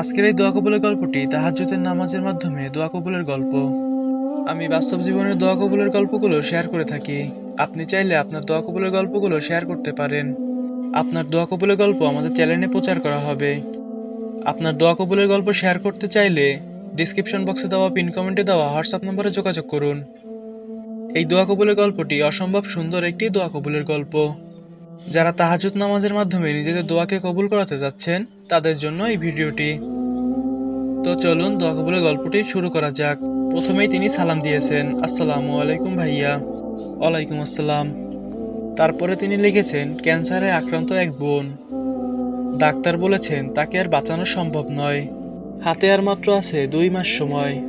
আজকের এই দোয়া কবুলের গল্পটি তাহাজ্জুদের নামাজের মাধ্যমে দোয়া কবুলের গল্প। আমি বাস্তব জীবনের দোয়া কবুলের গল্পগুলো শেয়ার করে থাকি। আপনি চাইলে আপনার দোয়া কবুলের গল্পগুলো শেয়ার করতে পারেন। আপনার দোয়া কবুলের গল্প আমাদের চ্যানেলে প্রচার করা হবে। আপনার দোয়া কবুলের গল্প শেয়ার করতে চাইলে ডিসক্রিপশন বক্সে দেওয়া পিন কমেন্টে দেওয়া হোয়াটসঅ্যাপ নম্বরে যোগাযোগ করুন। এই দোয়া কবুলের গল্পটি অসম্ভব সুন্দর একটি দোয়া কবুলের গল্প। যারা তাহাজুদ নামাজের মাধ্যমে নিজেদের দোয়াকে কবুল করাতে যাচ্ছেন, তাদের জন্য এই ভিডিওটি। তো চলুন দোয়া কবুলের গল্পটি শুরু করা যাক। প্রথমেই তিনি সালাম দিয়েছেন, আসসালামু আলাইকুম ভাইয়া। ওয়ালাইকুম আসসালাম। তারপরে তিনি লিখেছেন, ক্যান্সারে আক্রান্ত এক বোন। ডাক্তার বলেছেন, তাকে আর বাঁচানো সম্ভব নয়। হাতে আর মাত্র আছে দুই মাস সময়।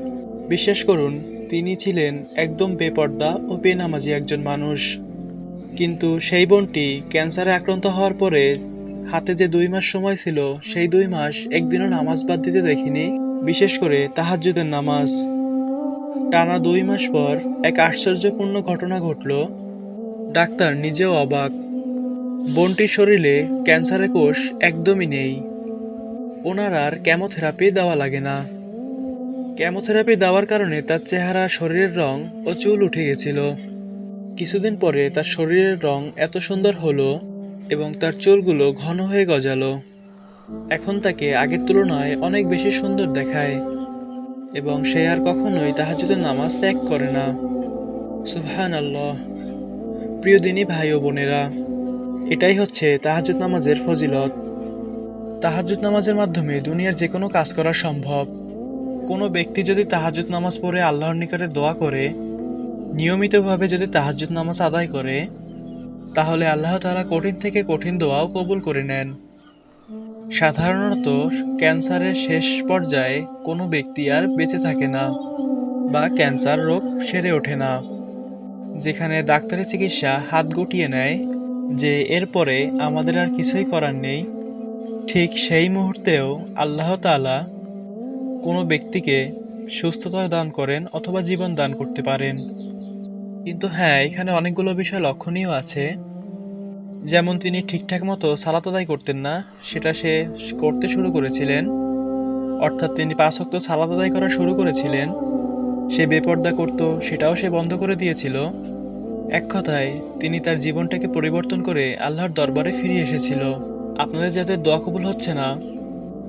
বিশ্বাস করুন, তিনি ছিলেন একদম বেপর্দা ও বেনামাজি একজন মানুষ। কিন্তু সেই বোনটি ক্যান্সারে আক্রান্ত হওয়ার পরে হাতে যে দুই মাস সময় ছিল, সেই দুই মাস একদিনও নামাজ বাদ দিতে দেখিনি, বিশেষ করে তাহাজ্জুদের নামাজ। টানা দুই মাস পর এক আশ্চর্যপূর্ণ ঘটনা ঘটল। ডাক্তার নিজেও অবাক। বোনটির শরীরে ক্যান্সারের কোষ একদমই নেই। ওনার আর ক্যামোথেরাপি দেওয়া লাগে না। ক্যামোথেরাপি দেওয়ার কারণে তার চেহারা, শরীরের রং ও চুল উঠে গেছিল। কিছুদিন পরে তার শরীরের রং এত সুন্দর হলো এবং তার চুলগুলো ঘন হয়ে গজালো। এখন তাকে আগের তুলনায় অনেক বেশি সুন্দর দেখায় এবং সে আর কখনোই তাহাজুদের নামাজ ত্যাগ করে না। সুবহান আল্লাহ প্রিয় দিনী ভাই ও বোনেরা, এটাই হচ্ছে তাহাজুদ নামাজের ফজিলত। তাহাজুদ নামাজের মাধ্যমে দুনিয়ার যে কোনো কাজ করা সম্ভব। কোনো ব্যক্তি যদি তাহাজুদ নামাজ পড়ে আল্লাহর নিকটে দোয়া করে নিয়মিতভাবে যদি তাহাজ্জুদ নামাজ আদায় করে, তাহলে আল্লাহ তাআলা কঠিন থেকে কঠিন দোয়াও কবুল করে নেন। সাধারণত ক্যান্সারের শেষ পর্যায়ে কোনো ব্যক্তি আর বেঁচে থাকে না বা ক্যান্সার রোগ সেরে ওঠে না, যেখানে ডাক্তারি চিকিৎসা হাত গুটিয়ে নেয় যে এরপরে আমাদের আর কিছুই করার নেই। ঠিক সেই মুহূর্তেও আল্লাহ তাআলা কোনো ব্যক্তিকে সুস্থতা দান করেন অথবা জীবন দান করতে পারেন। কিন্তু হ্যাঁ এখানে অনেকগুলো বিষয় লক্ষণীয় আছে। যেমন তিনি ঠিকঠাক মতো সালাত আদায় করতেন না, সেটা সে করতে শুরু করেছিলেন। অর্থাৎ তিনি পাঁচ ওয়াক্ত সালাত আদায় করা শুরু করেছিলেন। সে বেপর্দা করত, সেটাও সে বন্ধ করে দিয়েছিল। এক কথায়, তিনি তার জীবনটাকে পরিবর্তন করে আল্লাহর দরবারে ফিরে এসেছিল। আপনাদের যাদের দোয়া কবুল হচ্ছে না,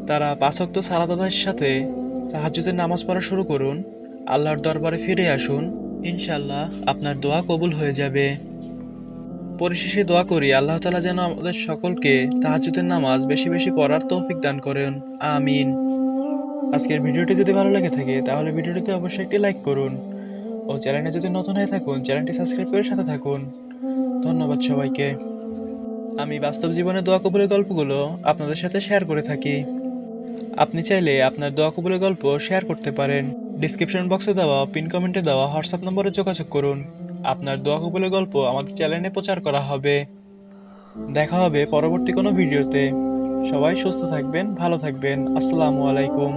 তারা পাঁচ ওয়াক্ত সালাত আদায়ের সাথে তাহাজ্জুদের নামাজ পড়া শুরু করুন, আল্লাহর দরবারে ফিরে আসুন। ইনশাল্লাহ আপনার দোয়া কবুল হয়ে যাবে। পরিশেষে দোয়া করি, আল্লাহ তালা যেন আমাদের সকলকে তাহাজুদের নামাজ বেশি বেশি পড়ার তৌফিক দান করেন। আমিন। আজকের ভিডিওটি যদি ভালো লেগে থাকে, তাহলে ভিডিওটিতে অবশ্যই একটি লাইক করুন। ও চ্যানেলে যদি নতুন হয়ে থাকুন, চ্যানেলটি সাবস্ক্রাইব করে সাথে থাকুন। ধন্যবাদ সবাইকে। আমি বাস্তব জীবনে দোয়া কবুলের গল্পগুলো আপনাদের সাথে শেয়ার করে থাকি। আপনি চাইলে আপনার দোয়া কবুলের গল্প শেয়ার করতে পারেন। ডিসক্রিপশন বক্সে দেওয়া পিন কমেন্টে দেওয়া হোয়াটসঅ্যাপ নম্বরে যোগাযোগ করুন। আপনার দোয়া কবুলের গল্প আমাদের চ্যানেলে প্রচার করা হবে। দেখা হবে পরবর্তী কোনো ভিডিওতে সবাই সুস্থ থাকবেন, ভালো থাকবেন। আসসালামু আলাইকুম।